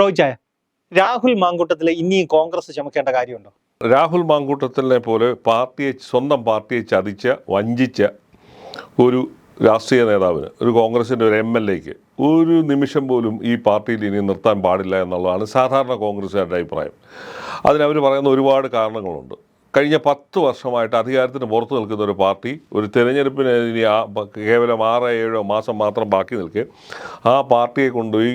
റോയിച്ചായ രാഹുൽ മാങ്കൂട്ടത്തിൽ ഇനിയും കോൺഗ്രസ് ചുമക്കേണ്ട കാര്യമുണ്ടോ? രാഹുൽ മാങ്കൂട്ടത്തിനെ പോലെ പാർട്ടിയെ സ്വന്തം പാർട്ടിയെ ചതിച്ച വഞ്ചിച്ച ഒരു രാഷ്ട്രീയ നേതാവിന് ഒരു കോൺഗ്രസിന്റെ ഒരു എം എൽ എക്ക് ഒരു നിമിഷം പോലും ഈ പാർട്ടിയിൽ ഇനി നിർത്താൻ പാടില്ല എന്നുള്ളതാണ് സാധാരണ കോൺഗ്രസ്സുകാരുടെ അഭിപ്രായം. അതിനവർ പറയുന്ന ഒരുപാട് കാരണങ്ങളുണ്ട്. കഴിഞ്ഞ പത്ത് വർഷമായിട്ട് അധികാരത്തിന് പുറത്ത് നിൽക്കുന്ന ഒരു പാർട്ടി ഒരു തിരഞ്ഞെടുപ്പിന് ഇനി കേവലം ആറോ ഏഴോ മാസം മാത്രം ബാക്കി നിൽക്കെ ആ പാർട്ടിയെ കൊണ്ടുപോയി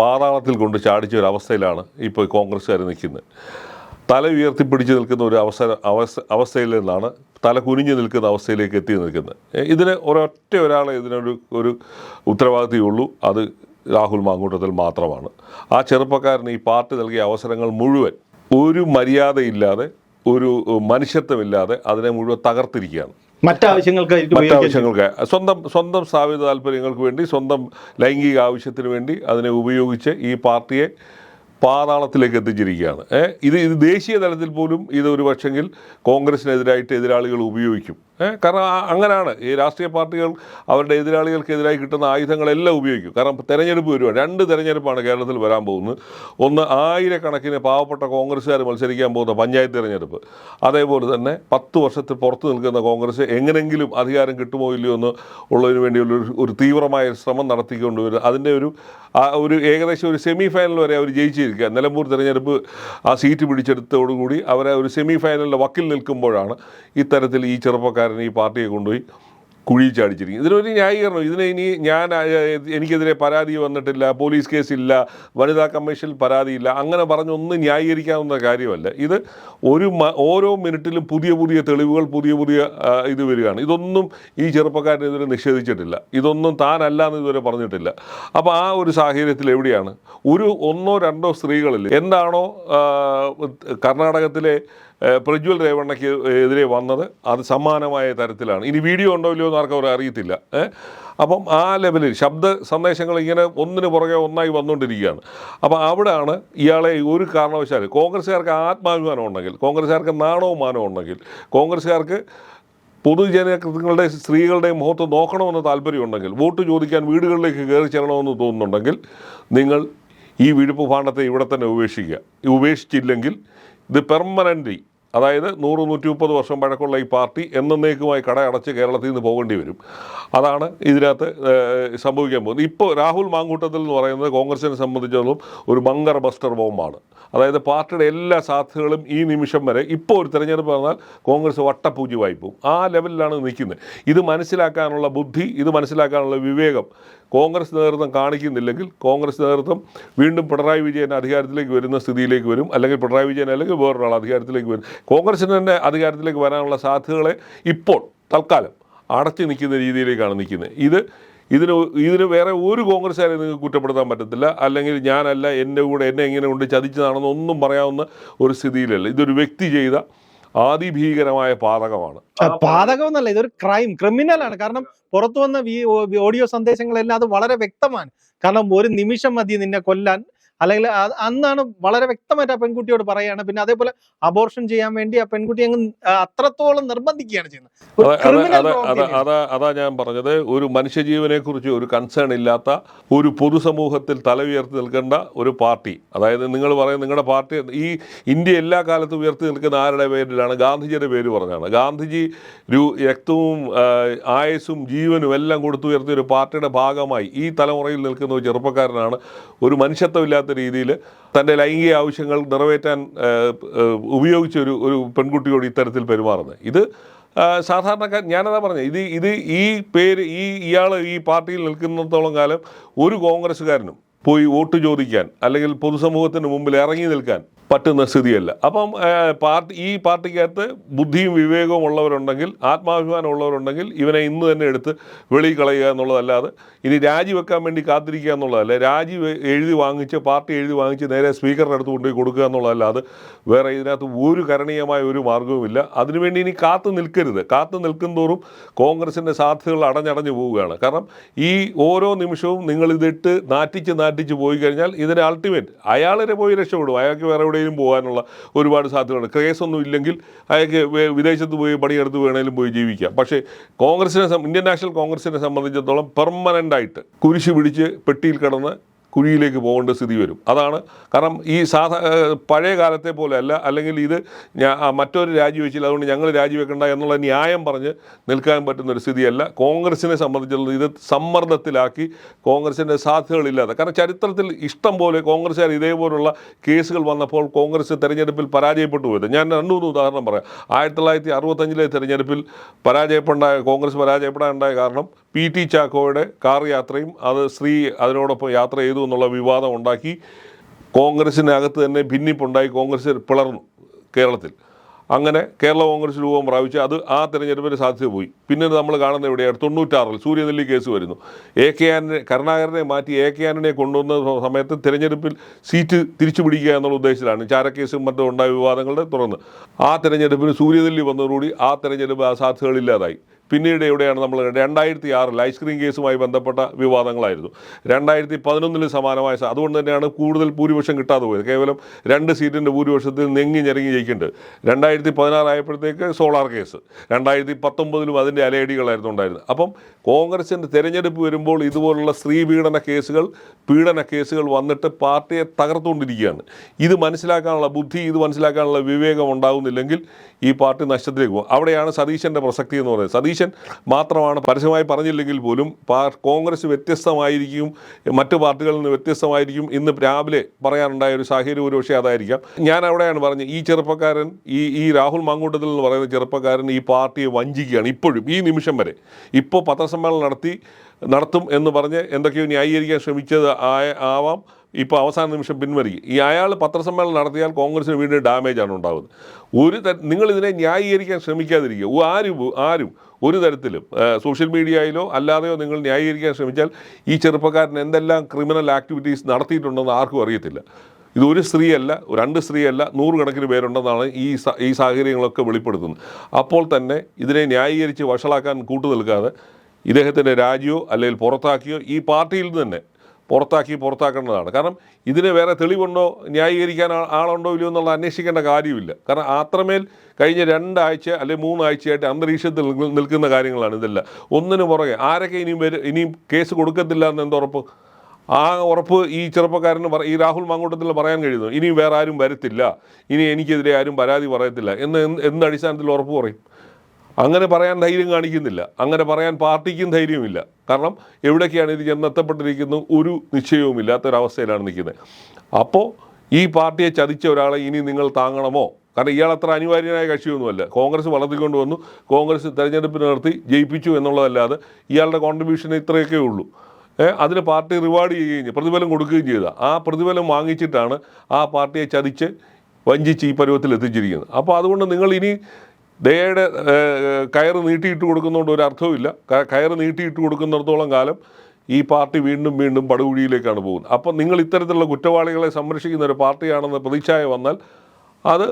പാതാളത്തിൽ കൊണ്ട് ചാടിച്ച ഒരു അവസ്ഥയിലാണ് ഇപ്പോൾ കോൺഗ്രസ്സുകാർ നിൽക്കുന്നത്. തല ഉയർത്തിപ്പിടിച്ച് നിൽക്കുന്ന ഒരു അവസ അവസ്ഥ അവസ്ഥയിൽ നിന്നാണ് തല കുനിഞ്ഞു നിൽക്കുന്ന അവസ്ഥയിലേക്ക് എത്തി നിൽക്കുന്നത്. ഇതിന് ഒരൊറ്റ ഒരാളെ ഇതിനൊരു ഒരു ഉത്തരവാദിത്തമുള്ളൂ അത് രാഹുൽ മാങ്കൂട്ടത്തിൽ മാത്രമാണ്. ആ ചെറുപ്പക്കാരന് ഈ പാർട്ടി നൽകിയ അവസരങ്ങൾ മുഴുവൻ ഒരു മര്യാദയില്ലാതെ ഒരു മനുഷ്യത്വമില്ലാതെ അതിനെ മുഴുവൻ തകർത്തിരിക്കുകയാണ്. മറ്റാവശ്യങ്ങൾക്ക് സ്വന്തം സ്വന്തം സ്ഥാപിത താല്പര്യങ്ങൾക്ക് വേണ്ടി സ്വന്തം ലൈംഗിക ആവശ്യത്തിന് വേണ്ടി അതിനെ ഉപയോഗിച്ച് ഈ പാർട്ടിയെ പാതാളത്തിലേക്ക് എത്തിച്ചിരിക്കുകയാണ്. ഇത് ഇത് ദേശീയ തലത്തിൽ പോലും ഇത് ഒരു പക്ഷെങ്കിൽ കോൺഗ്രസിനെതിരായിട്ട് എതിരാളികൾ ഉപയോഗിക്കും. കാരണം അങ്ങനെയാണ് ഈ രാഷ്ട്രീയ പാർട്ടികൾ അവരുടെ എതിരാളികൾക്കെതിരായി കിട്ടുന്ന ആയുധങ്ങളെല്ലാം ഉപയോഗിക്കും. കാരണം തെരഞ്ഞെടുപ്പ് വരുവാണ് രണ്ട് തെരഞ്ഞെടുപ്പാണ് കേരളത്തിൽ വരാൻ പോകുന്നത്. ഒന്ന് ആയിരക്കണക്കിന് പാവപ്പെട്ട കോൺഗ്രസ്സുകാർ മത്സരിക്കാൻ പോകുന്ന പഞ്ചായത്ത് തെരഞ്ഞെടുപ്പ്. അതേപോലെ തന്നെ പത്ത് വർഷത്തിൽ പുറത്തു നിൽക്കുന്ന കോൺഗ്രസ് എങ്ങനെങ്കിലും അധികാരം കിട്ടുമോ ഇല്ലയോ എന്ന് ഉള്ളതിന് വേണ്ടിയുള്ള ഒരു തീവ്രമായ ശ്രമം നടത്തിക്കൊണ്ട് വരും അതിന്റെ ഒരു ഒരു ഏകദേശം ഒരു സെമി ഫൈനൽ വരെ അവർ ജയിച്ചിരിക്കുക. നിലമ്പൂർ തെരഞ്ഞെടുപ്പ് ആ സീറ്റ് പിടിച്ചെടുത്തോടുകൂടി അവരെ ഒരു സെമി ഫൈനലിന്റെ വക്കിൽ നിൽക്കുമ്പോഴാണ് ഇത്തരത്തിൽ ഈ ചെറുപ്പക്കാരൻ ഈ പാർട്ടിയെ കൊണ്ടുപോയി കുഴിയിൽ ചാടിച്ചിരിക്കും ഇതിനൊരു ന്യായീകരണം. ഇതിനെ ഇനി ഞാൻ എനിക്കെതിരെ പരാതി വന്നിട്ടില്ല പോലീസ് കേസില്ല വനിതാ കമ്മീഷനിൽ പരാതിയില്ല അങ്ങനെ പറഞ്ഞൊന്നും ന്യായീകരിക്കാവുന്ന കാര്യമല്ല. ഇത് ഒരു ഓരോ മിനിറ്റിലും പുതിയ പുതിയ തെളിവുകൾ പുതിയ പുതിയ ഇത് വരികയാണ്. ഇതൊന്നും ഈ ചെറുപ്പക്കാരനെതിരെ നിഷേധിച്ചിട്ടില്ല. ഇതൊന്നും താനല്ല എന്ന് ഇതുവരെ പറഞ്ഞിട്ടില്ല. അപ്പോൾ ആ ഒരു സാഹചര്യത്തിൽ എവിടെയാണ്? ഒരു ഒന്നോ രണ്ടോ സ്ത്രീകളിൽ എന്താണോ കർണാടകത്തിലെ പ്രജ്വൽ രേവണ്ണയ്ക്ക് എതിരെ വന്നത് അത് സമാനമായ തരത്തിലാണ്. ഇനി വീഡിയോ ഉണ്ടോ ഇല്ലയോ എന്ന് ആർക്കും അവർ അറിയത്തില്ല. അപ്പം ആ ലെവലിൽ ശബ്ദ സന്ദേശങ്ങൾ ഇങ്ങനെ ഒന്നിന് പുറകെ ഒന്നായി വന്നുകൊണ്ടിരിക്കുകയാണ്. അപ്പോൾ അവിടെയാണ് ഇയാളെ ഒരു കാരണവശാൽ കോൺഗ്രസ്സുകാർക്ക് ആത്മാഭിമാനം ഉണ്ടെങ്കിൽ കോൺഗ്രസ്സുകാർക്ക് നാണവും മാനവും ഉണ്ടെങ്കിൽ കോൺഗ്രസ്സുകാർക്ക് പൊതുജനങ്ങളുടെ സ്ത്രീകളുടെ മുഖത്ത് നോക്കണമെന്ന് താല്പര്യമുണ്ടെങ്കിൽ വോട്ട് ചോദിക്കാൻ വീടുകളിലേക്ക് കയറി ചെല്ലണമെന്ന് തോന്നുന്നുണ്ടെങ്കിൽ നിങ്ങൾ ഈ വിഴുപ്പ് ഭാണ്ഡത്തെ ഇവിടെ തന്നെ ഉപേക്ഷിക്കുക. ഉപേക്ഷിച്ചില്ലെങ്കിൽ ഇത് പെർമനന്റ് അതായത് നൂറ് നൂറ്റി മുപ്പത് വർഷം പഴക്കമുള്ള ഈ പാർട്ടി എന്നേക്കുമായി കട അടച്ച് കേരളത്തിൽ നിന്ന് പോകേണ്ടി വരും. അതാണ് ഇതിനകത്ത് സംഭവിക്കാൻ പോകുന്നത്. ഇപ്പോൾ രാഹുൽ മാങ്കൂട്ടത്തിൽ എന്ന് പറയുന്നത് കോൺഗ്രസിനെ സംബന്ധിച്ചിടത്തോളം ഒരു മങ്കർ ബസ്റ്റർ ബോംബാണ്. അതായത് പാർട്ടിയുടെ എല്ലാ സാധ്യതകളും ഈ നിമിഷം വരെ ഇപ്പോൾ ഒരു തെരഞ്ഞെടുപ്പ് പറഞ്ഞാൽ കോൺഗ്രസ് വട്ടപൂജ്യമായി പോകും. ആ ലെവലിലാണ് നിൽക്കുന്നത്. ഇത് മനസ്സിലാക്കാനുള്ള ബുദ്ധി ഇത് മനസ്സിലാക്കാനുള്ള വിവേകം കോൺഗ്രസ് നേതൃത്വം കാണിക്കുന്നില്ലെങ്കിൽ കോൺഗ്രസ് നേതൃത്വം വീണ്ടും പിണറായി വിജയൻ അധികാരത്തിലേക്ക് വരുന്ന സ്ഥിതിയിലേക്ക് വരും. അല്ലെങ്കിൽ പിണറായി വിജയൻ അല്ലെങ്കിൽ വേറൊരാൾ അധികാരത്തിലേക്ക് വരും. കോൺഗ്രസിന് തന്നെ അധികാരത്തിലേക്ക് വരാനുള്ള സാധ്യതകളെ ഇപ്പോൾ തൽക്കാലം അടച്ചു നിൽക്കുന്ന രീതിയിലേക്കാണ് നിൽക്കുന്നത്. ഇത് ഇതിന് ഇതിന് വേറെ ഒരു കോൺഗ്രസ്സുകാരെ നിങ്ങൾക്ക് കുറ്റപ്പെടുത്താൻ പറ്റത്തില്ല. അല്ലെങ്കിൽ ഞാനല്ല എന്റെ കൂടെ എന്നെ എങ്ങനെ കൊണ്ട് ചതിച്ചതാണെന്ന് ഒന്നും പറയാവുന്ന ഒരു സ്ഥിതിയിലല്ല. ഇതൊരു വ്യക്തി ചെയ്ത ആദിഭീകരമായ പാതകമാണ്. പാതകം എന്നല്ല ഇതൊരു ക്രൈം ക്രിമിനൽ ആണ്. കാരണം പുറത്തു വന്ന ഓഡിയോ സന്ദേശങ്ങളെല്ലാം അത് വളരെ വ്യക്തമാണ്. കാരണം ഒരു നിമിഷം മതി നിന്നെ കൊല്ലാൻ. അല്ലെങ്കിൽ അന്നാണ് വളരെ വ്യക്തമായിട്ട് ആ പെൺകുട്ടിയോട് പറയുകയാണ്. പിന്നെ അതേപോലെ അബോർഷൻ ചെയ്യാൻ വേണ്ടി ആ പെൺകുട്ടി അങ്ങ് അത്രത്തോളം നിർബന്ധിക്കുകയാണ് ചെയ്യുന്നത്. അത- ഞാൻ പറഞ്ഞത്. ഒരു മനുഷ്യജീവനെ കുറിച്ച് ഒരു കൺസേൺ ഇല്ലാത്ത ഒരു പൊതുസമൂഹത്തിൽ തല ഉയർത്തി നിൽക്കേണ്ട ഒരു പാർട്ടി. അതായത് നിങ്ങൾ പറയുന്നത് നിങ്ങളുടെ പാർട്ടി ഈ ഇന്ത്യ എല്ലാ കാലത്തും ഉയർത്തി നിൽക്കുന്ന ആരുടെ പേരിലാണ്? ഗാന്ധിജിയുടെ പേര് പറഞ്ഞാണ്. ഗാന്ധിജി ഒരു രക്തവും ആയുസും ജീവനും എല്ലാം കൊടുത്തുയർത്തിയ ഒരു പാർട്ടിയുടെ ഭാഗമായി ഈ തലമുറയിൽ നിൽക്കുന്ന ഒരു ചെറുപ്പക്കാരനാണ്. ഒരു മനുഷ്യത്വമില്ലാത്ത രീതിയിൽ തന്റെ ലൈംഗിക ആവശ്യങ്ങൾ നിറവേറ്റാൻ ഉപയോഗിച്ച ഒരു ഒരു പെൺകുട്ടിയോട് ഇത്തരത്തിൽ പെരുമാറുന്നത്. ഇത് സാധാരണക്കാർ ഞാനതാ പറഞ്ഞത് ഇത് ഇത് ഈ പേര് ഈ ഇയാൾ ഈ പാർട്ടിയിൽ നിൽക്കുന്നിടത്തോളം കാലം ഒരു കോൺഗ്രസ്സുകാരനും പോയി വോട്ട് ചോദിക്കാൻ അല്ലെങ്കിൽ പൊതുസമൂഹത്തിന് മുമ്പിൽ ഇറങ്ങി നിൽക്കാൻ പറ്റുന്ന സ്ഥിതിയല്ല. അപ്പം പാർട്ടി ഈ പാർട്ടിക്കകത്ത് ബുദ്ധിയും വിവേകവും ഉള്ളവരുണ്ടെങ്കിൽ ആത്മാഭിമാനം ഉള്ളവരുണ്ടെങ്കിൽ ഇവനെ ഇന്ന് തന്നെ എടുത്ത് വെളിയിൽ കളയുക എന്നുള്ളതല്ലാതെ ഇനി രാജിവെക്കാൻ വേണ്ടി കാത്തിരിക്കുക എന്നുള്ളതല്ല. രാജി എഴുതി വാങ്ങിച്ച് പാർട്ടി എഴുതി വാങ്ങിച്ച് നേരെ സ്പീക്കറിന്റെ അടുത്ത് കൊണ്ടുപോയി കൊടുക്കുക എന്നുള്ളതല്ലാതെ വേറെ ഇതിനകത്ത് ഒരു കരണീയമായ ഒരു മാർഗവുമില്ല അതിനുവേണ്ടി ഇനി കാത്തു നിൽക്കരുത്. കാത്തു നിൽക്കുന്തോറും കോൺഗ്രസിന്റെ സാധ്യതകൾ അടഞ്ഞടഞ്ഞു പോവുകയാണ്. കാരണം ഈ ഓരോ നിമിഷവും നിങ്ങളിതിട്ട് നാറ്റിച്ച് നാറ്റിച്ച് പോയി കഴിഞ്ഞാൽ ഇതിന് അൾട്ടിമേറ്റ് അയാളെ പോയി രക്ഷപ്പെടും. അയാൾക്ക് വേറെ എവിടെയെങ്കിലും പോകാനുള്ള ഒരുപാട് സാധ്യതകളുണ്ട്. കേസൊന്നും ഇല്ലെങ്കിൽ അയാൾക്ക് വിദേശത്ത് പോയി പണിയെടുത്ത് വേണേലും പോയി ജീവിക്കാം. പക്ഷേ കോൺഗ്രസിനെ ഇന്ത്യൻ നാഷണൽ കോൺഗ്രസിനെ സംബന്ധിച്ചിടത്തോളം പെർമനന്റായിട്ട് കുരിശ് പിടിച്ച് പെട്ടിയിൽ കിടന്ന് കുഴിയിലേക്ക് പോകേണ്ട സ്ഥിതി വരും. അതാണ് കാരണം ഈ സാധാ പഴയ കാലത്തെ പോലെ അല്ല അല്ലെങ്കിൽ ഇത് മറ്റൊരു രാജിവെച്ചില്ല അതുകൊണ്ട് ഞങ്ങൾ രാജിവെക്കണ്ട എന്നുള്ള ന്യായം പറഞ്ഞ് നിൽക്കാൻ പറ്റുന്ന ഒരു സ്ഥിതിയല്ല. കോൺഗ്രസിനെ സംബന്ധിച്ചുള്ളത് ഇത് സമ്മർദ്ദത്തിലാക്കി കോൺഗ്രസിന്റെ സാധ്യതകളില്ലാതെ. കാരണം ചരിത്രത്തിൽ ഇഷ്ടം പോലെ കോൺഗ്രസ്സുകാർ ഇതേപോലുള്ള കേസുകൾ വന്നപ്പോൾ കോൺഗ്രസ് തെരഞ്ഞെടുപ്പിൽ പരാജയപ്പെട്ടു പോയത്. ഞാൻ രണ്ടു മൂന്ന് ഉദാഹരണം പറയാം. ആയിരത്തി തൊള്ളായിരത്തി അറുപത്തഞ്ചിലെ തെരഞ്ഞെടുപ്പിൽ പരാജയപ്പെടായ കോൺഗ്രസ് പരാജയപ്പെടാനുണ്ടായ കാരണം പി ടി ചാക്കോയുടെ കാർ യാത്രയും അത് സ്ത്രീ അതിനോടൊപ്പം യാത്ര ചെയ്തു എന്നുള്ള വിവാദം ഉണ്ടാക്കി കോൺഗ്രസിനകത്ത് തന്നെ ഭിന്നിപ്പുണ്ടായി. കോൺഗ്രസ് പിളർന്നു കേരളത്തിൽ. അങ്ങനെ കേരള കോൺഗ്രസ് രൂപം പ്രാപിച്ച് അത് ആ തെരഞ്ഞെടുപ്പിന് സാധ്യത പോയി. പിന്നീട് നമ്മൾ കാണുന്ന എവിടെയാണ്? തൊണ്ണൂറ്റാറിൽ സൂര്യനെല്ലി കേസ് വരുന്നു. എ കെ ആന്റണി കരുണാകരനെ മാറ്റി എ കെ ആന്റണിയെ കൊണ്ടുവന്ന സമയത്ത് തിരഞ്ഞെടുപ്പിൽ സീറ്റ് തിരിച്ചു പിടിക്കുക എന്നുള്ള ഉദ്ദേശത്തിലാണ് ചാരക്കേസും മറ്റും ഉണ്ടായ വിവാദങ്ങളുടെ തുടർന്ന്. ആ തെരഞ്ഞെടുപ്പിന് സൂര്യനെല്ലി വന്നതോടുകൂടി ആ തെരഞ്ഞെടുപ്പ് ആ സാധ്യതകളില്ലാതായി പിന്നീട് എവിടെയാണ് നമ്മൾ രണ്ടായിരത്തി ആറിൽ ഐസ്ക്രീം കേസുമായി ബന്ധപ്പെട്ട വിവാദങ്ങളായിരുന്നു. രണ്ടായിരത്തി പതിനൊന്നിൽ സമാനമായ അതുകൊണ്ട് തന്നെയാണ് കൂടുതൽ ഭൂരിപക്ഷം കിട്ടാതെ പോയത്. കേവലം രണ്ട് സീറ്റിന്റെ ഭൂരിപക്ഷത്തിൽ നെങ്ങി ഞെരങ്ങി ജയിക്കുന്നുണ്ട്. രണ്ടായിരത്തി പതിനാറായപ്പോഴത്തേക്ക് സോളാർ കേസ് രണ്ടായിരത്തി പത്തൊമ്പതിലും അതിന്റെ അലയടികളായിരുന്നു ഉണ്ടായിരുന്നത്. അപ്പം കോൺഗ്രസിന്റെ തെരഞ്ഞെടുപ്പ് വരുമ്പോൾ ഇതുപോലുള്ള സ്ത്രീ പീഡന കേസുകൾ പീഡന കേസുകൾ വന്നിട്ട് പാർട്ടിയെ തകർത്തുകൊണ്ടിരിക്കുകയാണ്. ഇത് മനസ്സിലാക്കാനുള്ള ബുദ്ധി ഇത് മനസ്സിലാക്കാനുള്ള വിവേകം ഉണ്ടാകുന്നില്ലെങ്കിൽ ഈ പാർട്ടി നഷ്ടത്തിലേക്ക് പോകും. അവിടെയാണ് സതീശന്റെ പ്രസക്തി എന്ന് പറയുന്നത്. സതീശൻ മാത്രമാണ് പരസ്യമായി പറഞ്ഞില്ലെങ്കിൽ പോലും കോൺഗ്രസ് വ്യത്യസ്തമായിരിക്കും മറ്റു പാർട്ടികളിൽ നിന്ന് വ്യത്യസ്തമായിരിക്കും ഇന്ന് രാവിലെ പറയാനുണ്ടായ ഒരു സാഹചര്യം ഒരുപക്ഷെ അതായിരിക്കാം. ഞാൻ അവിടെയാണ് പറഞ്ഞത് ഈ ചെറുപ്പക്കാരൻ ഈ ഈ രാഹുൽ മാങ്കൂട്ടത്തിൽ എന്ന് പറയുന്ന ചെറുപ്പക്കാരൻ ഈ പാർട്ടിയെ വഞ്ചിക്കുകയാണ് ഇപ്പോഴും ഈ നിമിഷം വരെ. ഇപ്പോൾ പത്രസമ്മേളനം നടത്തി നടത്തും എന്ന് പറഞ്ഞ് എന്തൊക്കെയോ ന്യായീകരിക്കാൻ ശ്രമിച്ചത് ആയ ആവാം. ഇപ്പോൾ അവസാന നിമിഷം പിൻവലിക്കും. ഈ അയാൾ പത്രസമ്മേളനം നടത്തിയാൽ കോൺഗ്രസിന് വീണ്ടും ഡാമേജാണ് ഉണ്ടാകുന്നത് ഒരു നിങ്ങൾ ഇതിനെ ന്യായീകരിക്കാൻ ശ്രമിക്കാതിരിക്കുക. ആരും ആരും ഒരു തരത്തിലും സോഷ്യൽ മീഡിയയിലോ അല്ലാതെയോ നിങ്ങൾ ന്യായീകരിക്കാൻ ശ്രമിച്ചാൽ ഈ ചെറുപ്പക്കാരൻ എന്തെല്ലാം ക്രിമിനൽ ആക്ടിവിറ്റീസ് നടത്തിയിട്ടുണ്ടെന്ന് ആർക്കും അറിയത്തില്ല. ഇത് ഒരു സ്ത്രീയല്ല രണ്ട് സ്ത്രീയല്ല നൂറുകണക്കിന് പേരുണ്ടെന്നാണ് ഈ ഈ സാഹചര്യങ്ങളൊക്കെ വെളിപ്പെടുത്തുന്നത്. അപ്പോൾ തന്നെ ഇതിനെ ന്യായീകരിച്ച് വഷളാക്കാൻ കൂട്ടു നിൽക്കാതെ ഇദ്ദേഹത്തിന്റെ രാജിയോ അല്ലെങ്കിൽ പുറത്താക്കിയോ ഈ പാർട്ടിയിൽ തന്നെ പുറത്താക്കി പുറത്താക്കേണ്ടതാണ്. കാരണം ഇതിന് വേറെ തെളിവുണ്ടോ ന്യായീകരിക്കാൻ ആളുണ്ടോ ഇല്ലയോ എന്നുള്ള അന്വേഷിക്കേണ്ട കാര്യമില്ല. കാരണം അത്രമേൽ കഴിഞ്ഞ രണ്ടാഴ്ച അല്ലെങ്കിൽ മൂന്നാഴ്ചയായിട്ട് അന്തരീക്ഷത്തിൽ നിൽ- നിൽക്കുന്ന കാര്യങ്ങളാണ് ഇതെല്ലാം. ഒന്നിനു പുറകെ ആരൊക്കെ ഇനിയും വരും ഇനിയും കേസ് കൊടുക്കത്തില്ല എന്ന് എന്തുറപ്പ് ആ ഉറപ്പ് ഈ ചെറുപ്പക്കാരന് ഈ രാഹുൽ മാങ്കൂട്ടത്തിൽ പറയാൻ കഴിയുന്നു. ഇനി വേറെ ആരും വരത്തില്ല. ഇനി എനിക്കെതിരെ ആരും പരാതി പറയത്തില്ല. എന്ന് എന്ത് അടിസ്ഥാനത്തിൽ ഉറപ്പ് പറയും? അങ്ങനെ പറയാൻ ധൈര്യം കാണിക്കുന്നില്ല. അങ്ങനെ പറയാൻ പാർട്ടിക്കും ധൈര്യമില്ല കാരണം എവിടേക്കാണ് ഇത് ചെന്നെത്തപ്പെട്ടിരിക്കുന്നു? ഒരു നിശ്ചയവുമില്ലാത്തൊരവസ്ഥയിലാണ് നിൽക്കുന്നത്. അപ്പോൾ ഈ പാർട്ടിയെ ചതിച്ച ഒരാളെ ഇനി നിങ്ങൾ താങ്ങണമോ? കാരണം ഇയാൾ അത്ര അനിവാര്യനായ കക്ഷിയൊന്നുമല്ല. കോൺഗ്രസ് വളർത്തിക്കൊണ്ട് വന്നു. കോൺഗ്രസ് തെരഞ്ഞെടുപ്പിന് നടത്തി ജയിപ്പിച്ചു എന്നുള്ളതല്ലാതെ ഇയാളുടെ കോൺട്രിബ്യൂഷൻ ഇത്രയൊക്കെ ഉള്ളൂ. അതിന് പാർട്ടി റിവാർഡ് ചെയ്യുകയും ചെയ്യും പ്രതിഫലം കൊടുക്കുകയും ചെയ്ത. ആ പ്രതിഫലം വാങ്ങിച്ചിട്ടാണ് ആ പാർട്ടിയെ ചതിച്ച് വഞ്ചിച്ച് ഈ പരുവത്തിൽ എത്തിച്ചിരിക്കുന്നത് അപ്പോൾ അതുകൊണ്ട് നിങ്ങൾ ഇനി ദയയുടെ കയറ് നീട്ടിയിട്ട് കൊടുക്കുന്നതുകൊണ്ട് ഒരു അർത്ഥവുമില്ല കയറ് നീട്ടിയിട്ട് കൊടുക്കുന്നിടത്തോളം കാലം ഈ പാർട്ടി വീണ്ടും വീണ്ടും പടുകുഴിയിലേക്കാണ് പോകുന്നത്. അപ്പം നിങ്ങൾ ഇത്തരത്തിലുള്ള കുറ്റവാളികളെ സംരക്ഷിക്കുന്ന ഒരു പാർട്ടിയാണെന്ന് പ്രതിച്ഛായ വന്നാൽ അത്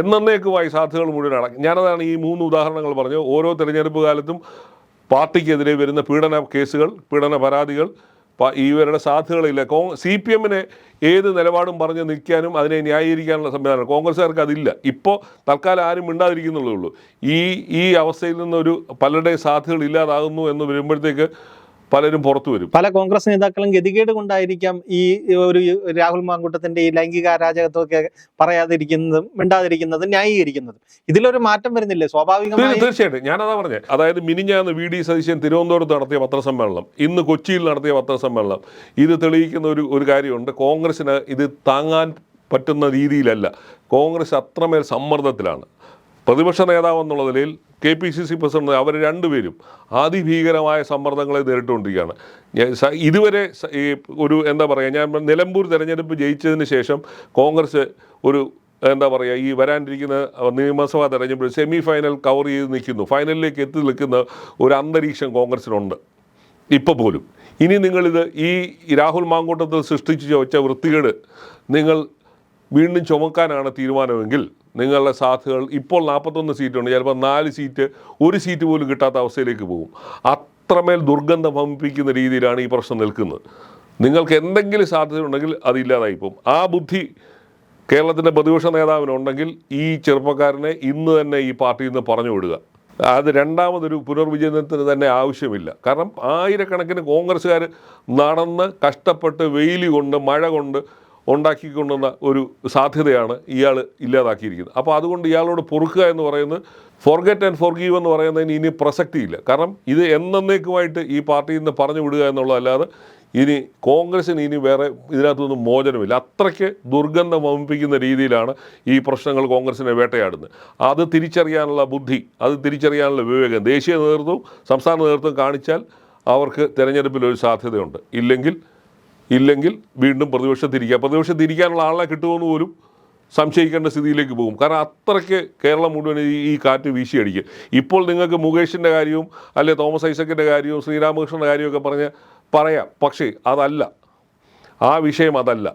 എന്നേക്കുമായി സാധ്യതകൾ മുഴുവൻ അടക്കും ഞാനതാണ് ഈ മൂന്ന് ഉദാഹരണങ്ങൾ പറഞ്ഞു ഓരോ തെരഞ്ഞെടുപ്പ് കാലത്തും പാർട്ടിക്കെതിരെ വരുന്ന പീഡന കേസുകൾ പീഡന പരാതികൾ ഇവരുടെ സാധ്യതകളില്ല. കോ സി പി എമ്മിനെ ഏത് നിലപാടും പറഞ്ഞ് നിൽക്കാനും അതിനെ ന്യായീകരിക്കാനുള്ള സംവിധാനം കോൺഗ്രസ്സുകാർക്ക് അതില്ല. ഇപ്പോൾ തൽക്കാലം ആരും മിണ്ടാതിരിക്കുന്നുള്ളൂ ഈ ഈ അവസ്ഥയിൽ നിന്നൊരു പലരുടെ സാധ്യതകൾ ഇല്ലാതാകുന്നു എന്ന് വരുമ്പോഴത്തേക്ക് പലരും പുറത്തു വരും. പല കോൺഗ്രസ് നേതാക്കളും ഗതികേട് കൊണ്ടായിരിക്കാം ഈ ഒരു രാഹുൽ മാങ്കൂട്ടത്തിന്റെ ഈ ലൈംഗിക അരാജകത്വമൊക്കെ പറയാതിരിക്കുന്നതും മിണ്ടാതിരിക്കുന്നതും ന്യായീകരിക്കുന്നതും. ഇതിലൊരു മാറ്റം വരുന്നില്ലേ? സ്വാഭാവികമായി തീർച്ചയായിട്ടും. ഞാനതാ പറഞ്ഞത് അതായത് മിനിഞ്ഞാന്ന് വി ഡി സതീശൻ തിരുവനന്തപുരത്ത് നടത്തിയ പത്രസമ്മേളനം ഇന്ന് കൊച്ചിയിൽ നടത്തിയ പത്രസമ്മേളനം ഇത് തെളിയിക്കുന്ന ഒരു ഒരു കാര്യമുണ്ട്. കോൺഗ്രസിന് ഇത് താങ്ങാൻ പറ്റുന്ന രീതിയിലല്ല. കോൺഗ്രസ് അത്രമേൽ സമ്മർദ്ദത്തിലാണ്. പ്രതിപക്ഷ നേതാവ് എന്നുള്ള നിലയിൽ K P C C president അവർ രണ്ടുപേരും അതിഭീകരമായ സമ്മർദ്ദങ്ങളെ നേരിട്ടുകൊണ്ടിരിക്കുകയാണ്. ഇതുവരെ ഈ ഒരു എന്താ പറയുക ഞാൻ നിലമ്പൂർ തെരഞ്ഞെടുപ്പ് ജയിച്ചതിന് ശേഷം കോൺഗ്രസ് ഒരു എന്താ പറയുക ഈ വരാനിരിക്കുന്ന നിയമസഭാ തെരഞ്ഞെടുപ്പ് സെമി ഫൈനൽ കവർ ചെയ്ത് നിൽക്കുന്നു. ഫൈനലിലേക്ക് എത്തി നിൽക്കുന്ന ഒരു അന്തരീക്ഷം കോൺഗ്രസിനുണ്ട്. ഇപ്പോൾ പോലും. ഇനി നിങ്ങളിത് ഈ രാഹുൽ മാങ്കൂട്ടത്തിൽ സൃഷ്ടിച്ച് വെച്ച വൃത്തികേട് നിങ്ങൾ വീണ്ടും ചുമക്കാനാണ് തീരുമാനമെങ്കിൽ നിങ്ങളുടെ സാധ്യതകൾ ഇപ്പോൾ നാൽപ്പത്തൊന്ന് സീറ്റുണ്ട്. ചിലപ്പോൾ നാല് സീറ്റ് ഒരു സീറ്റ് പോലും കിട്ടാത്ത അവസ്ഥയിലേക്ക് പോകും. അത്രമേൽ ദുർഗന്ധം വമിപ്പിക്കുന്ന രീതിയിലാണ് ഈ പ്രശ്നം നിൽക്കുന്നത്. നിങ്ങൾക്ക് എന്തെങ്കിലും സാധ്യത ഉണ്ടെങ്കിൽ അതില്ലാതായി പോകും ആ ബുദ്ധി കേരളത്തിന്റെ പ്രതിപക്ഷ നേതാവിനുണ്ടെങ്കിൽ ഈ ചെറുപ്പക്കാരനെ ഇന്ന് തന്നെ ഈ പാർട്ടിയിൽ നിന്ന് പറഞ്ഞു വിടുക. അത് രണ്ടാമതൊരു പുനർവിചനത്തിന് തന്നെ ആവശ്യമില്ല. കാരണം ആയിരക്കണക്കിന് കോൺഗ്രസ്സുകാർ നടന്ന് കഷ്ടപ്പെട്ട് വെയിൽ കൊണ്ട് മഴ കൊണ്ട് ഉണ്ടാക്കിക്കൊണ്ടുവന്ന ഒരു സാധ്യതയാണ് ഇയാൾ ഇല്ലാതാക്കിയിരിക്കുന്നത്. അപ്പോൾ അതുകൊണ്ട് ഇയാളോട് പൊറുക്കുക എന്ന് പറയുന്നത് ഫോർഗെറ്റ് ആൻഡ് ഫോർഗീവ് എന്ന് പറയുന്നതിന് ഇനി പ്രസക്തിയില്ല. കാരണം ഇത് എന്നേക്കുമായിട്ട് ഈ പാർട്ടിയിൽ നിന്ന് പറഞ്ഞു വിടുക എന്നുള്ളതല്ലാതെ ഇനി കോൺഗ്രസ്സിന് ഇനി വേറെ ഇതിനകത്തൊന്നും മോചനമില്ല. അത്രയ്ക്ക് ദുർഗന്ധം വമിപ്പിക്കുന്ന രീതിയിലാണ് ഈ പ്രശ്നങ്ങൾ കോൺഗ്രസിനെ വേട്ടയാടുന്നത്. അത് തിരിച്ചറിയാനുള്ള ബുദ്ധി അത് തിരിച്ചറിയാനുള്ള വിവേകം ദേശീയ നേതൃത്വവും സംസ്ഥാന നേതൃത്വം കാണിച്ചാൽ അവർക്ക് തിരഞ്ഞെടുപ്പിൽ ഒരു സാധ്യതയുണ്ട്. ഇല്ലെങ്കിൽ ഇല്ലെങ്കിൽ വീണ്ടും പ്രതിപക്ഷത്തിരിക്കുക പ്രതിപക്ഷത്തിരിക്കാനുള്ള ആളെ കിട്ടുമെന്ന് പോലും സംശയിക്കേണ്ട സ്ഥിതിയിലേക്ക് പോകും. കാരണം അത്രയ്ക്ക് കേരളം മുഴുവൻ ഈ കാറ്റ് വീശിയടിക്കും. ഇപ്പോൾ നിങ്ങൾക്ക് മുകേഷിന്റെ കാര്യവും അല്ലെ തോമസ് ഐസക്കിന്റെ കാര്യവും ശ്രീരാമകൃഷ്ണന്റെ കാര്യമൊക്കെ പറഞ്ഞ് പറയാം. പക്ഷേ അതല്ല. ആ വിഷയം അതല്ല.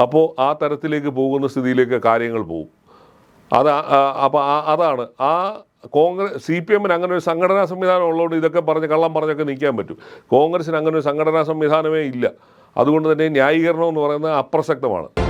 അപ്പോൾ ആ തരത്തിലേക്ക് പോകുന്ന സ്ഥിതിയിലേക്ക് കാര്യങ്ങൾ പോകും. അത് അപ്പോൾ അതാണ്. ആ കോൺഗ്രസ് സി പി എമ്മിന് അങ്ങനെ ഒരു സംഘടനാ സംവിധാനം ഉള്ളതുകൊണ്ട് ഇതൊക്കെ പറഞ്ഞ് കള്ളം പറഞ്ഞൊക്കെ നിൽക്കാൻ പറ്റും. കോൺഗ്രസ്സിന് അങ്ങനെ ഒരു സംഘടനാ സംവിധാനമേ ഇല്ല. അതുകൊണ്ട് തന്നെ ന്യായീകരണം എന്ന് പറയുന്നത് അപ്രസക്തമാണ്.